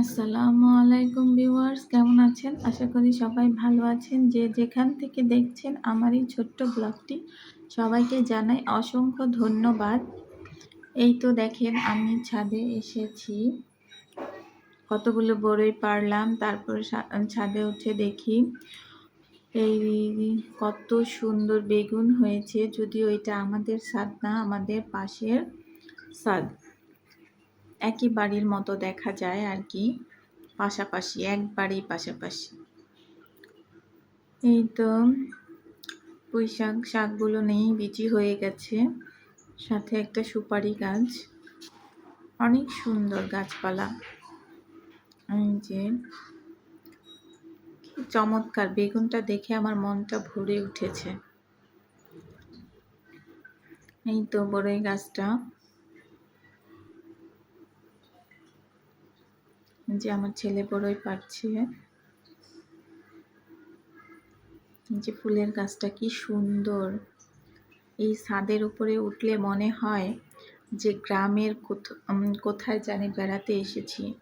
আসসালামু আলাইকুম ভিউয়ার্স, কেমন আছেন? আশা করি সবাই ভালো আছেন। যে যেখান থেকে দেখছেন আমার এই ছোট্ট ব্লগটি, সবাইকে জানাই অসংখ্য ধন্যবাদ। এই তো দেখেন আমি ছাদে এসেছি। কতগুলো বড়ই পারলাম, তারপর ছাদে উঠে দেখি এই কত সুন্দর বেগুন হয়েছে। যদিও এটা আমাদের ছাদ না, আমাদের পাশের ছাদ। একই বাড়ির মতো দেখা যায় আর কি, পাশাপাশি, এক বাড়ি পাশাপাশি। এই তো পুঁই শাক, শাকগুলো নেই, বিচি হয়ে গেছে। সাথে একটা সুপারি গাছ। অনেক সুন্দর গাছপালা। এই যে চমৎকার, বেগুনটা দেখে আমার মনটা ভরে উঠেছে। এই তো বড়ই গাছটা। যে আমার ছেলে বড়ই পারছে। যে ফুলের গাছটা কি সুন্দর। এই ছাদের উপরে উঠলে মনে হয় যে গ্রামের কোথায় জানি বেড়াতে এসেছি।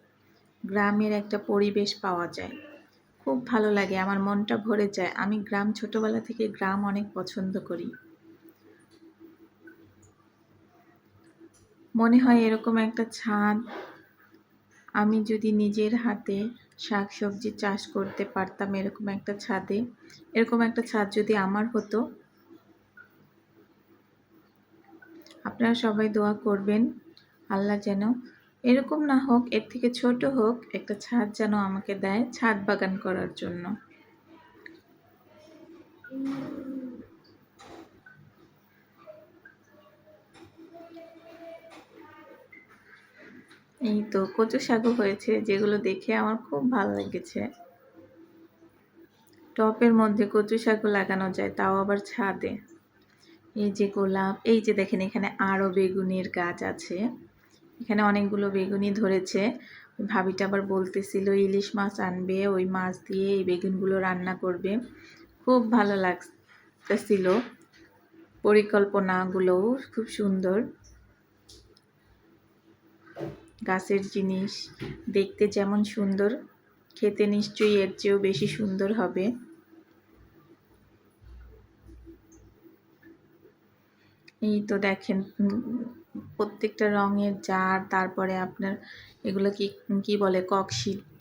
গ্রামের একটা পরিবেশ পাওয়া যায়। খুব ভালো লাগে, আমার মনটা ভরে যায়। আমি গ্রাম ছোটবেলা থেকে গ্রাম অনেক পছন্দ করি। মনে হয় এরকম একটা ছাদ আমি যদি নিজের হাতে শাক সবজি চাষ করতে পারতাম এরকম একটা ছাদে, এরকম একটা ছাদ যদি আমার হতো, আপনারা সবাই দোয়া করবেন, আল্লাহ যেন এরকম না হোক, এর থেকে ছোট হোক, একটা ছাদ যেন আমাকে দেয়, ছাদ বাগান করার জন্য। এই তো কচু শাকও হয়েছে, যেগুলো দেখে আমার খুব ভালো লেগেছে। টপের মধ্যে কচু শাকও লাগানো যায়, তাও আবার ছাদে। এই যে গোলাপ, এই যে দেখেন এখানে আরও বেগুনের গাছ আছে। এখানে অনেকগুলো বেগুনি ধরেছে। ভাবিটা আবার বলতেছিল, ইলিশ মাছ আনবে, ওই মাছ দিয়ে এই বেগুনগুলো রান্না করবে। খুব ভালো লাগতেছিল। পরিকল্পনাগুলোও খুব সুন্দর। গাছের জিনিস দেখতে যেমন সুন্দর, খেতে নিশ্চয়ই এর চেয়েও বেশি সুন্দর হবে। এই তো দেখেন প্রত্যেকটা রঙের জার, তারপরে আপনার এগুলো কি কি বলে ককশিট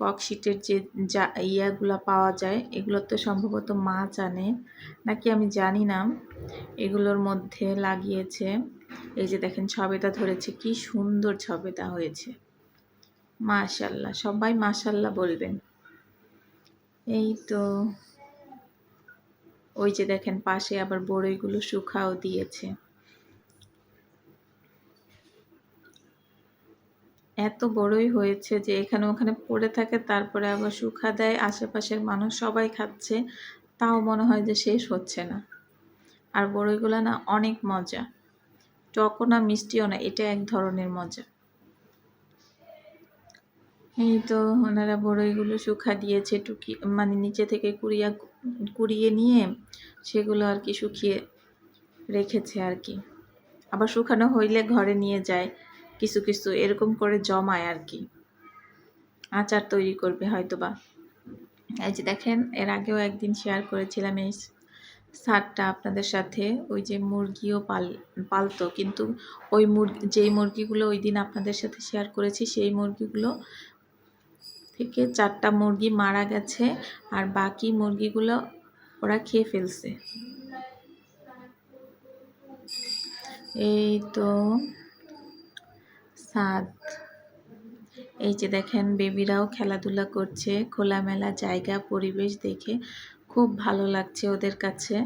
ককশিটের যে যা, ইয়াগুলো পাওয়া যায়, এগুলো তো সম্ভবত মাছ আনে নাকি আমি জানি না, এগুলোর মধ্যে লাগিয়েছে। এই যে দেখেন ছবেদা ধরেছে, কি সুন্দর ছবেদা হয়েছে। মাশাল্লাহ, সবাই মাশাল্লাহ বলবেন। এই তো, ওই যে দেখেন পাশে আবার বড়ইগুলো শুকাও দিয়েছে। এত বড়ই হয়েছে যে এখানে ওখানে পড়ে থাকে, তারপরে আবার শুখা দেয়, আশেপাশের মানুষ সবাই খাচ্ছে, তাও মনে হয় যে শেষ হচ্ছে না। আর বড়ইগুলো না অনেক মজা। টকও না, মিষ্টিও না, এটা এক ধরনের মজা। এই তো ওনারা বড়ইগুলো শুকা দিয়েছে, টুকি মানে নিচে থেকে কুড়িয়া, কুড়িয়ে নিয়ে সেগুলো আর কি শুকিয়ে রেখেছে আর কি। আবার শুকানো হইলে ঘরে নিয়ে যায়, কিছু কিছু এরকম করে জমায় আর কি। আচার তৈরি করবে হয়তো বা এই যে দেখেন, এর আগেও একদিন শেয়ার করেছিলাম এই সারটা আপনাদের সাথে ওই যে মুরগিও পাল, পালতো। কিন্তু ওই মুরগি, যেই মুরগিগুলো ওই দিন আপনাদের সাথে শেয়ার করেছি, সেই মুরগিগুলো থেকে চারটা মুরগি মারা গেছে আর বাকি মুরগিগুলো ওরা খেয়ে ফেলছে। এই তো সাদ। এই যে দেখেন, বেবিরাও খেলাধুলা করছে, খোলামেলা জায়গা, পরিবেশ দেখে খুব ভালো লাগছে ওদের কাছে।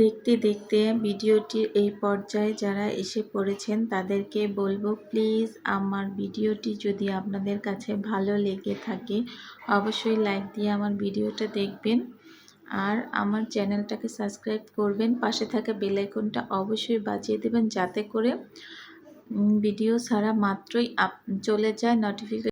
দেখতে দেখতে ভিডিওটির এই পর্যায়ে যারা এসে পড়েছেন তাদেরকে বলব, প্লিজ আমার ভিডিওটি যদি আপনাদের কাছে ভালো লেগে থাকে, অবশ্যই লাইক দিয়ে আমার ভিডিওটা দেখবেন। আর আমার চ্যানেলটাকে সাবস্ক্রাইব করবেন, পাশে থাকা বেলাইকনটা অবশ্যই বাজিয়ে দেবেন, যাতে করে ভিডিও ছাড়া মাত্রই চলে যায় নোটিফিকেশন